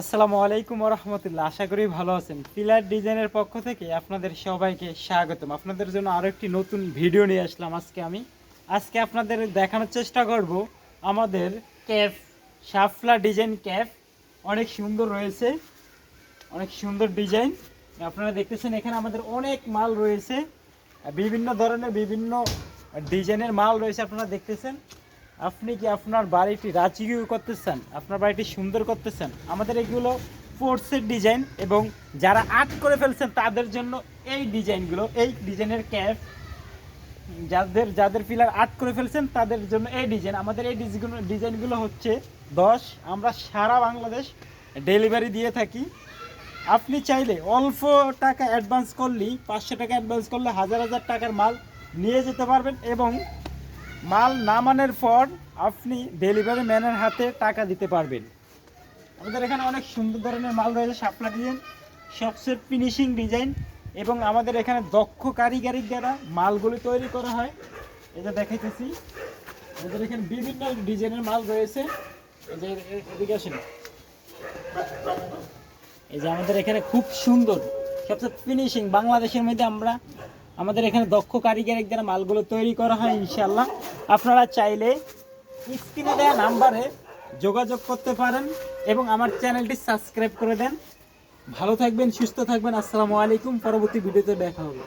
আসসালামু আলাইকুম রহমতুল্লাহ। আশা করি ভালো আছেন। পিলার ডিজাইনের পক্ষ থেকে আপনাদের সবাইকে স্বাগতম। আপনাদের জন্য আরও একটি নতুন ভিডিও নিয়ে আসলাম আজকে আমি। আজকে আপনাদের দেখানোর চেষ্টা করব আমাদের ক্যাফ, শাফলা ডিজাইন ক্যাফ। অনেক সুন্দর রয়েছে। অনেক সুন্দর ডিজাইন। আপনারা দেখতেছেন এখানে আমাদের অনেক মাল রয়েছে। বিভিন্ন ধরনের বিভিন্ন ডিজাইনের মাল রয়েছে, আপনারা দেখতেছেন। আপনি কি আপনার বাড়িটি রাজকীয় করতে চান আপনার বাড়িটি সুন্দর করতে চান আমাদের এগুলো ফোর্সের ডিজাইন এবং যারা আর্ট করে ফেলছেন তাদের জন্য এই ডিজাইনগুলো এই ডিজাইনের ক্যাপ যাদের যাদের পিলার আর্ট করে ফেলছেন তাদের জন্য এই ডিজাইন আমাদের এই ডিজাইনগুলো হচ্ছে দশ, আমরা সারা বাংলাদেশ ডেলিভারি দিয়ে থাকি। আপনি চাইলে অল্প টাকা অ্যাডভান্স করলেই, পাঁচশো টাকা অ্যাডভান্স করলে হাজার হাজার টাকার মাল নিয়ে যেতে পারবেন এবং মাল নামানোর পর আপনি ডেলিভারি ম্যানের হাতে টাকা দিতে পারবেন। আমাদের এখানে অনেক সুন্দর ধরনের মাল রয়েছে শাপলা ডিজাইন সবচেয়ে ফিনিশিং ডিজাইন এবং আমাদের এখানে দক্ষ কারিগরি দ্বারা মালগুলি তৈরি করা হয়। এটা দেখাইতেছি, আমাদের এখানে বিভিন্ন ডিজাইনের মাল রয়েছে। এই যে আমাদের এখানে খুব সুন্দর, সবচেয়ে ফিনিশিং বাংলাদেশের মধ্যে আমরা আমাদের এখানে দক্ষ কারিগরের দ্বারা মালগুলো তৈরি করা হয় ইনশাল্লাহ আপনারা চাইলে স্ক্রিনে দেওয়া নাম্বারে যোগাযোগ করতে পারেন এবং আমার চ্যানেলটি সাবস্ক্রাইব করে দেন। ভালো থাকবেন, সুস্থ থাকবেন। আসসালামু আলাইকুম। পরবর্তী ভিডিওতে দেখা হবে।